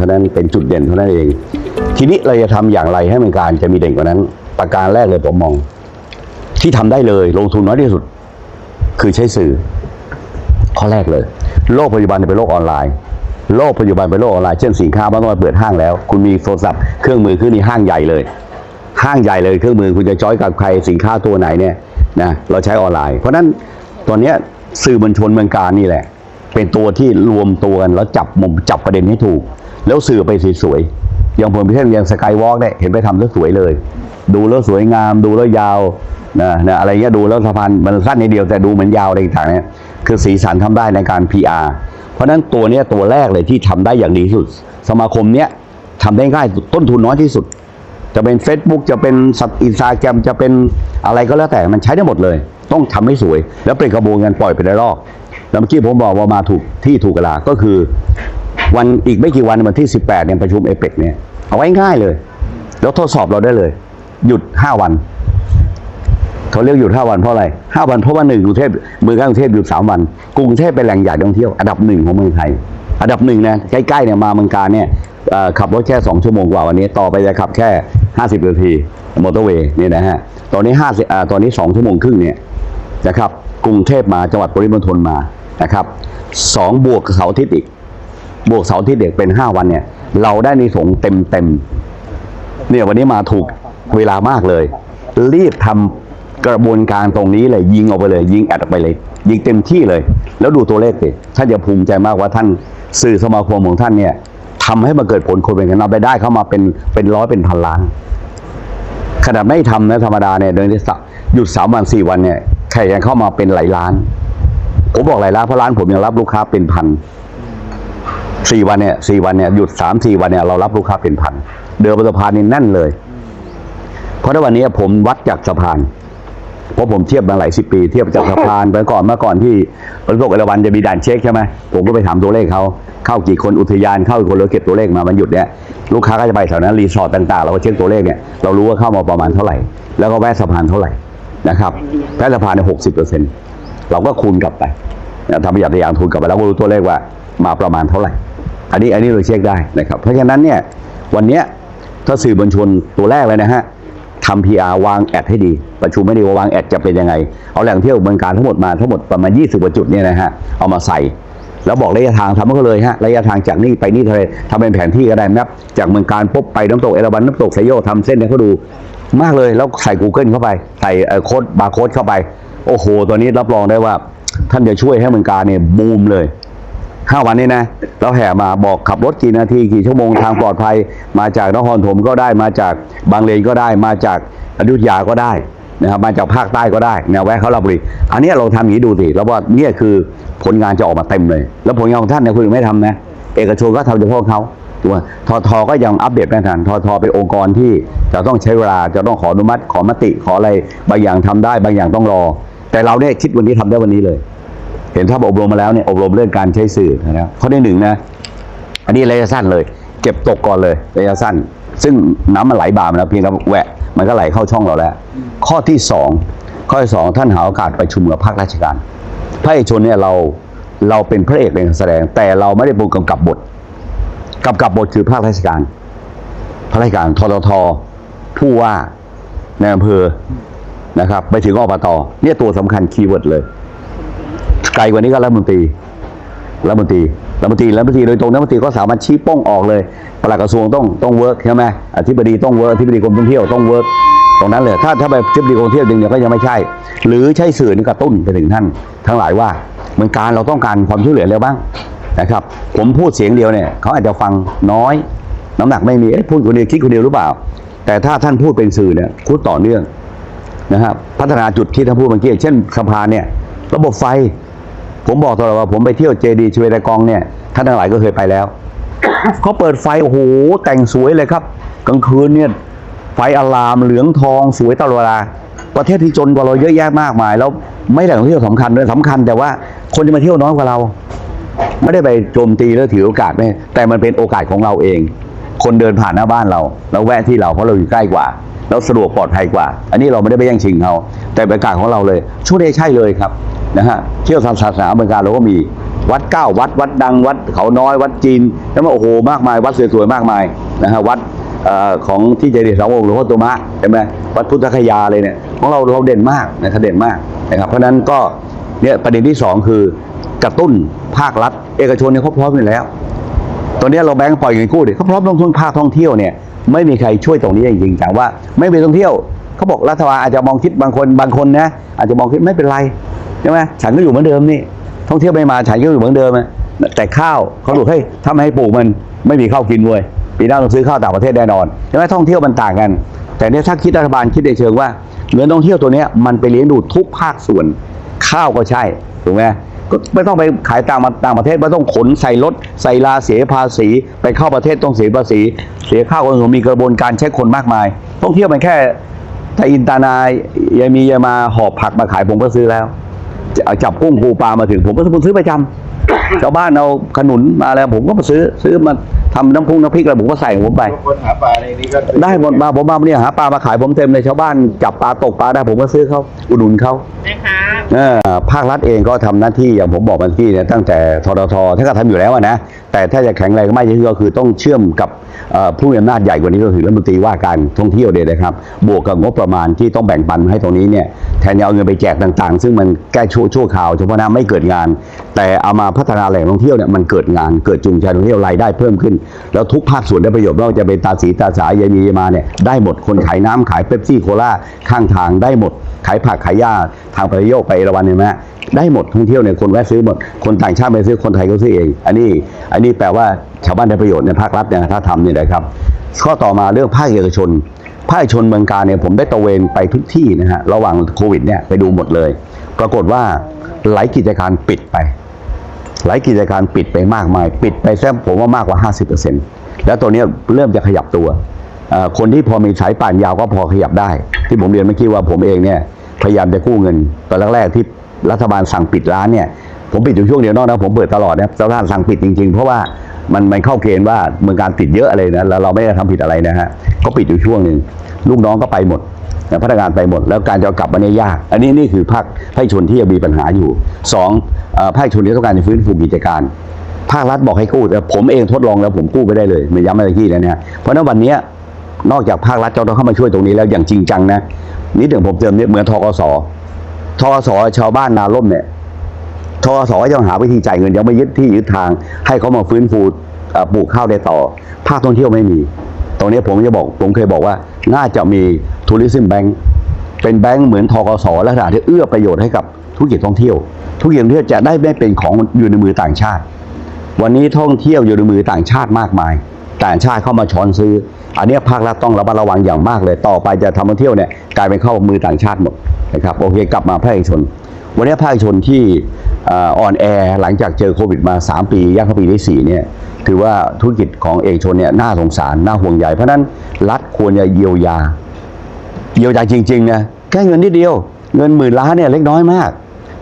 ท่านั้นเป็นจุดเด่นเท่านั้นเอง ทีนี้เราจะทำอย่างไรให้เมืองการจะมีเด่นกว่านั้น ประการแรกเลยผมมอง ที่ทำได้เลยลงทุนน้อยที่สุด คือใช้สื่อ ข้อแรกเลย โลกปัจจุบันเป็นโลกออนไลน์ โลกปัจจุบันเป็นโลกออนไลน์เช่นสินค้าไม่ต้องมาเปิดห้างแล้ว คุณมีโทรศัพท์เครื่องมือขึ้นในห้างใหญ่เลย ห้างใหญ่เลยเครื่องมือคุณจะจอยกับใครสินค้าตัวไหนเนี่ยนะเราใช้ออนไลน์ เพราะนั้นตอนนี้สื่อมวลชนเมืองการนี่แหละ เป็นตัวที่รวมตัวกันแล้วจับมุมจับประเด็นให้ถูก แล้วสื่อไปสวยๆอย่างผมเช่นอย่างสกายวอล์กเนี่ยเห็นไปทำแล้วสวยเลย ดูแล้วสวยงาม ดูแล้วยาวนะนะอะไรเงี้ยดูแล้วสะพานมันสั้นนิดเดียวแต่ดูเหมือนยาวอะไรต่างๆเนี่ยคือสีสันทำได้ในการ PR เพราะฉะนั้นตัวเนี้ยตัวแรกเลยที่ทำได้อย่างดีที่สุด สมาคมเนี้ยทำได้ง่ายต้นทุนน้อยที่สุด จะเป็น Facebook จะเป็นสัตอินสตาแกรมจะเป็นอะไรก็แล้วแต่มันใช้ได้หมดเลย ต้องทำให้สวย แล้วเป็นกระบวนการปล่อยไปในรอบแล้วเมื่อกี้ผมบอกว่ามาถูกที่ถูกเวลาก็คือ วันอีกไม่กี่วันวันที่ 18เนี่ยประชุมเอเปกเนี่ยเอาไว้ง่ายเลย แล้วทดสอบเราได้เลย หยุด 5 วันเขาเรียกหยุด 5 วันเพราะอะไร 5 วันเพราะว่าหนึ่งกรุงเทพเมืองกรุงเทพหยุด 3 วัน กรุงเทพเป็นแหล่งใหญ่ท่องเที่ยวอันดับหนึ่งของเมืองไทย อันดับหนึ่งนะใกล้ๆเนี่ยมาเมืองการเนี่ยขับรถแค่ 2 ชั่วโมงกว่าวันนี้ ต่อไปจะขับแค่ 50นาทีมอเตอร์เวย์เนี่ยนะฮะตอนนี้50อ่าตอนนี้ 2 ชั่วโมงครึ่งเนี่ยนะครับกรุงเทพมาจังหวัดปริมณฑลมานะครับสองบวกเสาร์อาทิตย์อีก บวกเสาร์ทิตย์เด็กเป็น5วันเนี่ย เราได้ในสงเต็มเต็มเนี่ยวันนี้มาถูกเวลามากเลย รีบทำกระบวนการตรงนี้เลย ยิงออกไปเลย ยิงแอดออกไปเลย ยิงเต็มที่เลย แล้วดูตัวเลขสิท่านจะภูมิใจมากว่าท่านสื่อสมาคมของท่านเนี่ยทำให้มันเกิดผลคนเป็นกันเอาไปได้เข้ามาเป็นเป็นร้อยเป็นพันล้านขนาดไม่ทำนะธรรมดาเนี่ยเดือนที่สหยุดสามวันสี่วันเนี่ยแข่ยังเข้ามาเป็นหลายล้าน ผมบอกหลายล้านเพราะร้านผมยังรับลูกค้าเป็นพัน สี่วันเนี่ยสี่วันเนี่ยหยุดสามสี่วันเนี่ยเรารับลูกค้าเป็นพันเดินบนสะพานนี่แน่นเลย เพราะในวันนี้ผมวัดจากสะพานเพราะผมเทียบมาหลายสิบปี เทียบจากสะพานไปก่อนเมื่อก่อนที่บริษัทเอราวันจะมีด่านเช็คใช่ไหมผมก็ไปถามตัวเลขเขาเข้ากี่คนอุทยานเข้ากี่คนเราเก็บตัวเลขมามันหยุดเนี่ยลูกค้าก็จะไปแถวนั้นรีสอร์ทต่างๆเราก็เช็คตัวเลขเนี่ยเรารู้ว่าเข้ามาประมาณเท่าไหร่ แล้วก็แวะสะพานเท่าไหร่นะครับแวะสะพานเนี่ยหกสิบเปอร์เซ็นต์เราก็คูณกลับไปทำประหยัดอย่างคูณกลับไปแล้วก็รู้ตัวเลขว่ามาประมาณเท่าไหร่ อันนี้อันนี้เราเช็คได้นะครับ เพราะฉะนั้นเนี่ยวันนี้ถ้าสื่อมวลชนตัวแรกเลยนะฮะทำ PR วางแอดให้ดี ประชุมไม่ดีว่าวางแอดจะเป็นยังไง เอาแหล่งเที่ยวเมืองการทั้งหมดมาทั้งหมดประมาณ 20กว่าจุดเนี่ยนะฮะเอามาใส่ แล้วบอกระยะทางทำให้เขาเลยฮะระยะทางจากนี่ไปนี่เทะเลทำเป็นแผนที่ก็ได้นะครับ จากเมืองการปุ๊บไปน้ำตกเอราวัณน้ำตกไซโยทำเส้นให้เขาดูมากเลยแล้วใส่ Google เข้าไป ใส่เอ่อโค้ดบาร์โค้ดเข้าไป โอ้โห ตัวนี้รับรองได้ว่าท่านจะช่วยให้เมืองการเนี่ยบูมเลย ห้าวันนี้นะเราแห่มาบอกขับรถกี่นาทีกี่ชั่วโมงทางปลอดภัย มาจากนครถมก็ได้มาจากบางเลนก็ได้มาจากอยุธยาก็ได้นะครับมาจากภาคใต้ก็ได้แนวแวะเขาลาบุรีอันนี้เราทำอย่างนี้ดูสิแล้วว่าเนี่ยคือผลงานจะออกมาเต็มเลย แล้วผลงานของท่านเนี่ยคุณไม่ทำนะ เอกชนก็ทำเฉพาะเขาตัวทอทอก็ยังอัปเดตไม่ทันทอทอเป็นองค์กรที่จะต้องใช้เวลาจะต้องขออนุมัติขอมติขออะไรบางอย่างทำได้ บางอย่างต้องรอ แต่เราเนี่ยคิดวันนี้ทำได้วันนี้เลย เห็นถ้าอบรมมาแล้วเนี่ยอบรมเรื่องการใช้สื่อนะครับข้อที่หนึ่งนะอันนี้ระยะสั้นเลย เก็บตกก่อนเลยระยะสั้น ซึ่งน้ำมันไหลบ่ามาแล้วเพียงแต่แหวะมันก็ไหลเข้าช่องเราแล้ว ข้อที่สองข้อที่สองท่านหาโอกาสประชุมกับภาคราชการภาคเอกชนเนี่ยเราเราเป็นพระเอกในการแสดง แต่เราไม่ได้ป็นกำกับบทกำกับบทคือภาคราชการภาคราชการทททผู้ว่าในอำเภอนะครับ ไปถึงอบตเนี่ยตัวสำคัญคีย์เวิร์ดเลย ไกลกว่านี้ก็รัฐมนตรีรัฐมนตรีรัฐมนตรีรัฐมนตรีโดยตรงรัฐมนตรีก็สามารถชี้ป้องออกเลยปลัดกระทรวงต้องต้องเวิร์กใช่ไหมอธิบดีต้องเวิร์กอธิบดีกรมท่องเที่ยวต้องเวิร์กตรงนั้นเลยถ้าถ้าไปอธิบดีกรมท่องเที่ยวจริงเนี่ยก็ยังไม่ใช่ หรือใช้สื่อนี่กระตุ้นไปถึงท่านทั้งหลายว่าเมืองการเราต้องการความช่วยเหลือแล้วบ้างนะครับผมพูดเสียงเดียวเนี่ยเขาอาจจะฟังน้อย น้ำหนักไม่มีเอ๊ะพูดคนเดียวคิดคนเดียวหรือเปล่า แต่ถ้าท่านพูดเป็นสื่อเนี่ยพูดต่อเนื่องนะครับพัฒนาจุดที่ท่านพูดเมื่อกี้เช่นสะพานเนี่ยระบบไฟ ผมบอกตลอดว่าผมไปเที่ยวเจดีชเวดากองเนี่ยท่านทั้งหลายก็เคยไปแล้วเขาเปิดไฟโอ้โหแต่งสวยเลยครับ กลางคืนเนี่ยไฟอลามเหลืองทองสวยตลอดเวลาประเทศที่จนกว่าเราเยอะแยะมากมาย แล้วไม่ได้ท่องเที่ยวสำคัญด้วยสำคัญ แต่ว่าคนจะมาเที่ยวน้อยกว่าเรา ไม่ได้ไปโจมตีแล้วถือโอกาสไม่แต่มันเป็นโอกาสของเราเอง คนเดินผ่านหน้าบ้านเราแล้วแวะที่เราเพราะเราอยู่ใกล้กว่า แล้วสะดวกปลอดภัยกว่า อันนี้เราไม่ได้ไปแย่งชิงเขาแต่เป็นโอกาสของเราเลยช่วยได้ใช่เลยครับ นะฮะเที่ยวทางศาสนาเมืองการเราก็มีวัดเก้าวัดวัดดังวัดเขาน้อยวัดจีนแล้วมาโอ้โหมากมาย วัดสวยๆมากมายนะฮะวัดอของที่เจดีย์สามองค์หลวงพ่อตัวมะใช่ไหมวัดพุทธคยาเลยเนี่ยของเราเราเด่นมากนะครับเด่นมากนะครับเพราะฉะนั้นก็เนี่ยประเด็นที่สองคือกระตุ้นภาครัฐ เอกชนเนี่ยเขาพร้อมอยู่แล้ว ตอนนี้เราแบงก์ปล่อยเงินกู้ดิเขาพร้อมลงทุนภาคท่องเที่ยวเนี่ยไม่มีใครช่วยตรงนี้จริงๆแต่ว่า ไม่เป็นท่องเที่ยวเขาบอกรัฐบาลอาจจะมองคิดบางคนบางคนนะอาจจะมองคิดไม่เป็นไร ใช่ไหมฉันก็อยู่เหมือนเดิมนี่ท่องเที่ยวไม่มาฉันก็อยู่เหมือนเดิมอะแต่ข้าวเขาบอกเฮ้ยถ้าไม่ให้ปลูกมันไม่มีข้าวกินเว้ยปีหน้าต้องซื้อข้าวต่างประเทศแน่นอนใช่ไหมท่องเที่ยวมันต่างกัน แต่เนี่ยถ้าคิดรัฐบาลคิดในเชิงว่าเงินท่องเที่ยวตัวนี้มันไปเลี้ยงดูทุกภาคส่วนข้าวก็ใช่ถูกไหมก็ไม่ต้องไปขายต่างมต่างประเทศไม่ต้องขนใส่รถใส่ลาเสียภาษี ไปเข้าประเทศต้องเสียภาษี เสียค่าขนส่งมีกระบวนการใช้คนมากมาย ท่องเที่ยวมันแค่ถ้าอินตานายยามียามาหอบผักมาขายผมก็ซื้อแล้ว จะเอาจับกุ้งปูปลามาถึง ผมก็ซื้อประจำชาวบ้านเอาขนุนมาแล้วผมก็มาซื้อซื้อมา ทำน้ำพุงน้ำพริกอะไรผมก็ใส่ของผมไป คนหาปลาในนี้ก็ได้หมดมาผมมาเนี่ยหาปลามาขายผมเต็มเลยชาวบ้านจับปลาตกปลาได้ผมก็ซื้อเขาอุดหนุนเขานะคะเออภาครัฐเองก็ทำหน้าที่อย่างผมบอกเมื่อกี้เนี่ยตั้งแต่ทททถ้าก็ทำอยู่แล้วอะนะแต่ถ้าจะแข็งแรงมากยิ่งขึ้นก็คือต้องเชื่อมกับเอ่อผู้มีอำนาจใหญ่กว่านี้ก็คือรัฐมนตรีว่าการท่องเที่ยวเนี่ยนะครับ บวกกับงบประมาณที่ต้องแบ่งปันให้ตรงนี้เนี่ยแทนจะเอาเงินไปแจกต่างๆ ซึ่งมันแก้ชั่วชั่วคราวเฉพาะหน้าไม่เกิดงาน แต่เอามาพัฒนาแหล่งท่องเที่ยวเนี่ยมันเกิดงานเกิดจูงใจท่องเที่ยวรายได้เพิ่มขึ้นแล้วทุกภาคส่วนได้ประโยชน์ไม่ว่าจะเป็นตาสีตาสายายมียายมาเนี่ยได้หมดคนขายน้ำขายเป๊ปซี่โคลาข้างทางได้หมด ขายผักขายหญ้าทางประโยคไปเอราวันเห็นไหมได้หมดท่องเที่ยวเนี่ยคนแวะซื้อหมดคนต่างชาติไปซื้อคนไทยก็ซื้อเอง อันนี้อันนี้แปลว่าชาวบ้านได้ประโยชน์ในภาครัฐเนี่ยถ้าทำเนี่ยนะครับข้อต่อมาเรื่องภาคเอกชนภาคชนเมืองการเนี่ยผมได้ตระเวนไปทุกที่นะฮะระหว่างโควิดเนี่ยไปดูหมดเลย ปรากฏว่าหลายกิจการปิดไป หลายกิจการปิดไปมากมาย ปิดไปแค่ผมว่ามากกว่า 50%แล้วตัวนี้เริ่มจะขยับตัว คนที่พอมีสายป่านยาวก็พอขยับได้ ที่ผมเรียนเมื่อกี้ว่าผมเองเนี่ยพยายามจะกู้เงินตอนแรกๆที่รัฐบาลสั่งปิดร้านเนี่ยผมปิดอยู่ช่วงเดียวนอกนะผมเปิดตลอดนะรัฐบาลสั่งปิดจริงๆ เพราะว่ามันมันเข้าเกณฑ์ว่าเมืองการติดเยอะเลยนะแล้วเราไม่ได้ทำผิดอะไรนะฮะก็ปิดอยู่ช่วงหนึ่งลูกน้องก็ไปหมด พนักงานไปหมด แล้วการจะกลับมาเนี่ยยาก อันนี้นี่คือภาคภาคเอกชนที่ยังมีปัญหาอยู่สองภาคเอกชนที่ต้องการจะฟื้นฟูกิจการภาครัฐบอกให้กู้แต่ผมเองทดลองแล้วผมกู้ไปได้เลยไม่ย้ำอะไรที่นะเนี่ยเพราะนั้นวันนี้นอกจากภาครัฐจะต้องเข้ามาช่วยตรงนี้แล้วอย่างจริงจังนะนิดหนึ่งผมเติมเนี่ยเหมือนทกสทกสชาวบ้านนาล่มเนี่ยทกสยังหาวิธีจ่ายเงินยังไม่ยึดที่ยึดทาง ให้เขามาฟื้นฟูปลูกข้าวได้ต่อ ภาคท่องเที่ยวไม่มี ตรงนี้ผมจะบอกผมเคยบอกว่า น่าจะมีทัวริซึมแบงค์เป็นแบงค์เหมือนทกสลักษณะที่เอื้อประโยชน์ให้กับธุรกิจท่องเที่ยว ธุรกิจท่องเที่ยวจะได้ไม่เป็นของอยู่ในมือต่างชาติ วันนี้ท่องเที่ยวอยู่ในมือต่างชาติมากมาย ต่างชาติเข้ามาช้อนซื้อ อันนี้ภาครัฐต้องระมัดระวังอย่างมากเลย ต่อไปจะทำท่องเที่ยวเนี่ยกลายเป็นเข้ามือต่างชาติหมดนะครับโอเคกลับมาภาคเอกชน วันนี้ภาคเอกชนที่ อ่อนแอหลังจากเจอโควิดมา 3 ปีย่างเข้าปีที่4เนี่ยถือว่าธุรกิจของเอกชนเนี่ยน่าสงสารน่าห่วงใยเพราะนั้นรัฐควรจะเยียวยา เยียวยาจริงๆนะแค่เงินนิดเดียว เงินหมื่นล้านเนี่ยเล็กน้อยมาก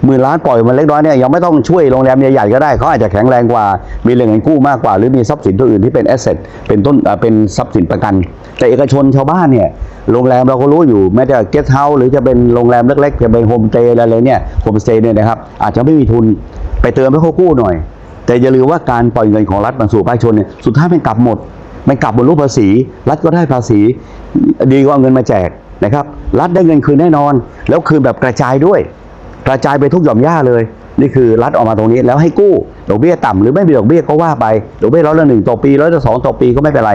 หมื่นล้านปล่อยมันเล็กน้อยเนี่ยยังไม่ต้องช่วยโรงแรมใหญ่ๆก็ได้เขาอาจจะแข็งแรงกว่า มีแหล่งเงินกู้มากกว่า หรือมีทรัพย์สินตัวอื่นที่เป็นแอสเซทเป็นต้นเป็นทรัพย์สินประกัน แต่เอกชนชาวบ้านเนี่ยโรงแรมเราก็รู้อยู่แม้แต่เกสต์เฮาส์หรือจะเป็นโรงแรมเล็กๆ จะเป็นโฮมสเตย์อะไรเนี่ยโฮมสเตย์เนี่ยนะครับอาจจะไม่มีทุนไปเติมให้เขากู้หน่อย แต่อย่าลืมว่าการปล่อยเงินของรัฐมาสู่ภาคชาชนเนี่ยสุดท้ายมันกลับหมดมันกลับบนรูปภาษี รัฐก็ได้ภาษี ดีกว่าเอาเงินมาแจกนะครับ รัฐได้เงินคืนแน่นอน แล้วคืนแบบกระจายด้วย กระจายไปทุกหย่อมย่าเลย นี่คือรัฐออกมาตรงนี้แล้วให้กู้ดอกเบี้ยต่ำหรือไม่มีดอกเบี้ยก็ว่าไปดอกเบี้ยร้อยละหนึ่งต่อปีร้อยละสองต่อปีก็ไม่เป็นไร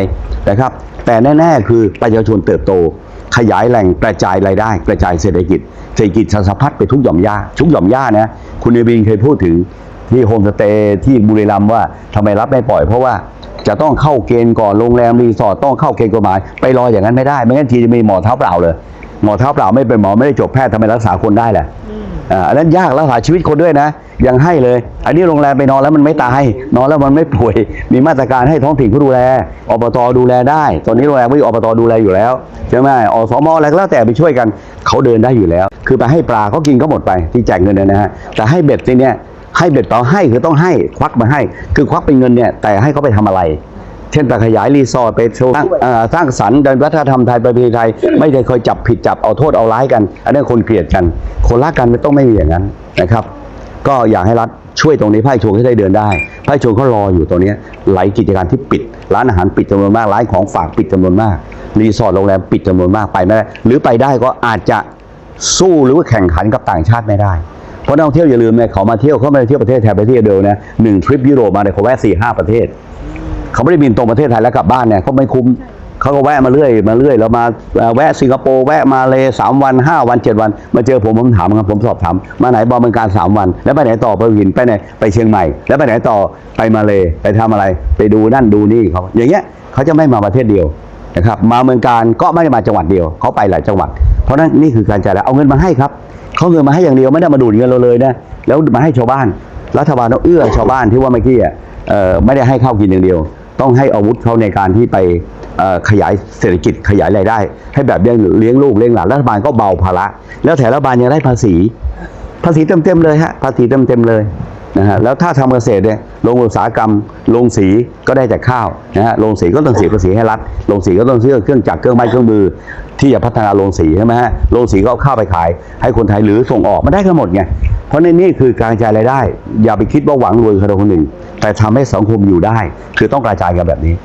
นะครับ แต่แน่ ๆ คือประชาชนเติบโต ขยายแหล่งกระจายรายได้ กระจายเศรษฐกิจ เศรษฐกิจสะพัดไปทุกหย่อมย่าทุกหย่อมย่านะคุณเนวินเคยพูดถึงที่โฮมสเตย์ที่บุรีรัมย์ว่าทำไมรับไม่ปล่อยเพราะว่าจะต้องเข้าเกณฑ์ก่อนโรงแรมรีสอร์ทต้องเข้าเกณฑ์กฎหมายไปรออย่างนั้นไม่ได้ ไม่งั้นทีจะมีหมอเท้าเปล่าเลย หมอเท้าเปล่าไม่เป็นหมอไม่ได้จบแพทย์ทำไมรักษาคนได้แหละ อันนั้นยากรักษาชีวิตคนด้วยนะ ยังให้เลย อันนี้โรงแรมไปนอนแล้วมันไม่ตาย นอนแล้วมันไม่ป่วย มีมาตรการให้ท้องถิ่นเขาดูแลอบตดูแลได้ ตอนนี้โรงแรมไม่อบตดูแลอยู่แล้วใช่ไหมอสมอะไรก็แล้วแต่ไปช่วยกันเขาเดินได้อยู่แล้ว คือไปให้ปลาเขากินก็หมดไปที่แจกเงินนะฮะแต่ให้เบ็ดทีเนี้ยให้เบ็ดต่อให้คือต้องให้ควักมาให้ คือควักเป็นเงินเนี่ยแต่ให้เขาไปทำอะไร เช่นไปขยายรีสอร์ทไปโชว์สร้างเอ่อสร้างสรรค์เดินวัฒนธรรมไทยประเพณีไทย ไม่ได้เคยจับผิดจับเอาโทษเอาร้ายกัน อันนั้นคนเกลียดกัน คนรักกันไม่ต้องไม่มีอย่างนั้นนะครับ ก็อยากให้รัฐช่วยตรงนี้ไพ่ชงให้ได้เดินได้ไพ่ชงเขารออยู่ตรงเนี้ยหลายกิจการที่ปิด ร้านอาหารปิดจำนวนมากร้านของฝากปิดจำนวนมากรีสอร์ทโรงแรมปิดจำนวนมากไปไม่ได้หรือไปได้ก็อาจจะสู้หรือว่าแข่งขันกับต่างชาติไม่ได้เพราะนักท่องเที่ยวอย่าลืมเนี่ยเขามาเที่ยวเขาไม่ได้เที่ยวประเทศไทยประเทศเดียวนะหนึ่งทริปยุโรปมาเนี่ยเขาแวะสี่ห้าประเทศ เขาไม่ได้บินตรงประเทศไทยแล้วกลับบ้านเนี่ยเขาไม่คุ้มเขาก็แวะมาเรื่อยมาเรื่อยแล้วมาเอ่อแวะสิงคโปร์แวะมาเลยสามวันห้าวันเจ็ดวัน มาเจอผมผมถามครับผมสอบถามมาไหนบอกเมืองการสามวัน แล้วไปไหนต่อไปหินไปไหนไปเชียงใหม่ แล้วไปไหนต่อไปมาเลยไปทำอะไร ไปดูนั่นดูนี่เขาอย่างเงี้ยเขาจะไม่มาประเทศเดียวนะครับมาเมืองการก็ไม่ได้มาจังหวัดเดียวเขาไปหลายจังหวัด เพราะฉะนั้นนี่คือการจ่ายแล้วเอาเงินมาให้ครับเขาเงินมาให้อย่างเดียวไม่ได้มาดูดเงินเราเลยนะแล้วมาให้ชาวบ้าน รัฐบาลต้องเอื้อชาวบ้านที่ว่าเมื่อกี้อะเอ่อไม่ได้ให้ข้าวกินอย่างเดียว ต้องให้อาวุธเขาในการที่ไปขยายเศรษฐกิจขยายรายได้ ให้แบบเลี้ยงเลี้ยงลูกเลี้ยงหลานรัฐบาลก็เบาภาระแล้วแต่รัฐบาลยังได้ภาษี ภาษีเต็มๆเลยฮะภาษีเต็มๆเลยนะฮะแล้วถ้าทำเกษตรเนี่ยโรงอุตสาหกรรมโรงสีก็ได้จากข้าวนะฮะโรงสีก็ต้องเสียภาษีให้รัฐโรงสีก็ต้องซื้อเครื่องจักรเครื่องไม้เครื่องมือ ที่จะพัฒนาโรงสีใช่ไหมฮะโรงสีก็เอาข้าวไปขาย ให้คนไทยหรือส่งออกมันได้กันหมดไงเพราะในนี่คือการกระจายรายได้ อย่าไปคิดว่าหวังรวยคนใดคนหนึ่ง แต่ทำให้สังคมอยู่ได้ คือต้องกระจายกันแบบนี้